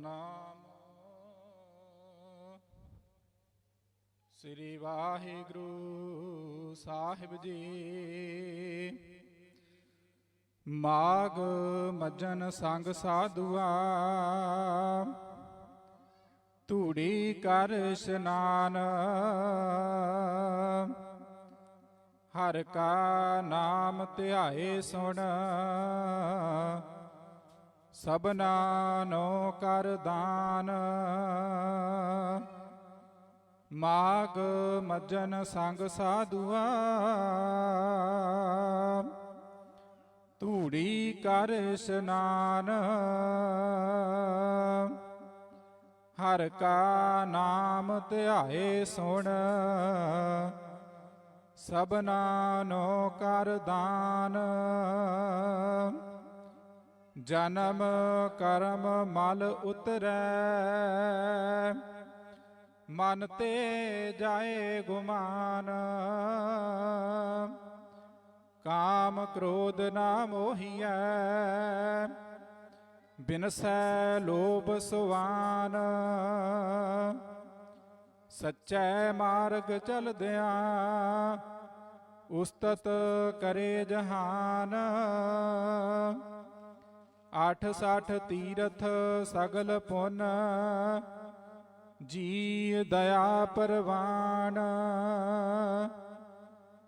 ਸਤਨਾਮ ਸ੍ਰੀ ਵਾਹਿਗੁਰੂ ਸਾਹਿਬ ਜੀ। ਮਾਗ ਮਜਨ ਸੰਗ ਸਾਧੂਆ। ਧੂੜੀ ਕਰ ਇਸ਼ਨਾਨ। ਹਰ ਕਾ ਨਾਮ ਧਿਆਏ ਸੁਣ। ਸਭਨਾ ਨੋ ਕਰ ਦਾਨ। ਮਾਗ ਮਜਨ ਸੰਗ ਸਾਧੂਆ। ਧੂੜੀ ਕਰ ਇਸ਼ਨਾਨ। ਹਰ ਕਾ ਨਾਮ ਧਿਆਏ ਸੁਣ। ਸਭਨਾ ਨੋ ਕਰ ਦਾਨ। ਜਨਮ ਕਰਮ ਮਲ ਉਤਰੈ। ਮਨ ਤੇ ਜਾਏ ਗੁਮਾਨ। ਕਾਮ ਕ੍ਰੋਧ ਨਾ ਮੋਹੀਐ। ਬਿਨਸੈ ਲੋਭ ਸੁਵਾਨ ਸੱਚੈ ਮਾਰਗ ਚਲਦਿਆਂ ਉਸਤਤ ਕਰੇ ਜਹਾਨ। ਆਠ ਸਾਠ ਤੀਰਥ ਸਗਲ ਪੁੰਨ ਜੀ ਦਇਆ ਪਰਵਾਨ।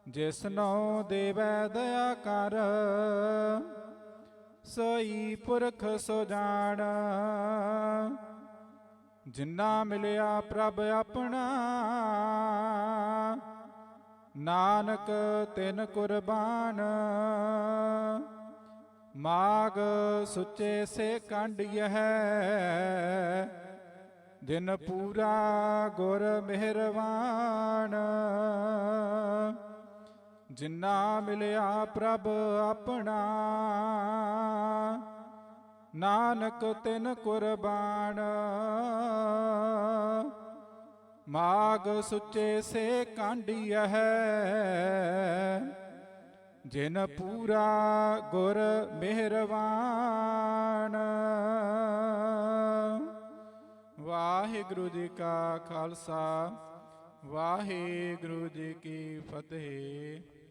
ਜਿਸਨੋ ਦੇਵੈ ਦਇਆ ਕਰ ਸੋਈ ਪੁਰਖ ਸੋ ਜਾਣ। ਜਿੰਨਾ ਮਿਲਿਆ ਪ੍ਰਭ ਆਪਣਾ, ਨਾਨਕ ਤਿਨ ਕੁਰਬਾਨ। ਮਾਗ ਸੁੱਚੇ ਸੇ ਕੰਡਿਐ ਦਿਨ ਪੂਰਾ ਗੁਰ ਮਿਹਰਵਾਨ। ਜਿਨਾ ਮਿਲਿਆ ਪ੍ਰਭ ਆਪਣਾ, ਨਾਨਕ ਤਿਨ ਕੁਰਬਾਨ। ਮਾਗ ਸੁੱਚੇ ਸੇ ਕਾਂਡੀਐ ਜਿਨ ਪੂਰਾ ਗੁਰ ਮਿਹਰਵਾਨ। ਵਾਹਿਗੁਰੂ ਜੀ ਕਾ ਖਾਲਸਾ ਵਾਹਿਗੁਰੂ ਜੀ ਕੀ ਫਤਿਹ।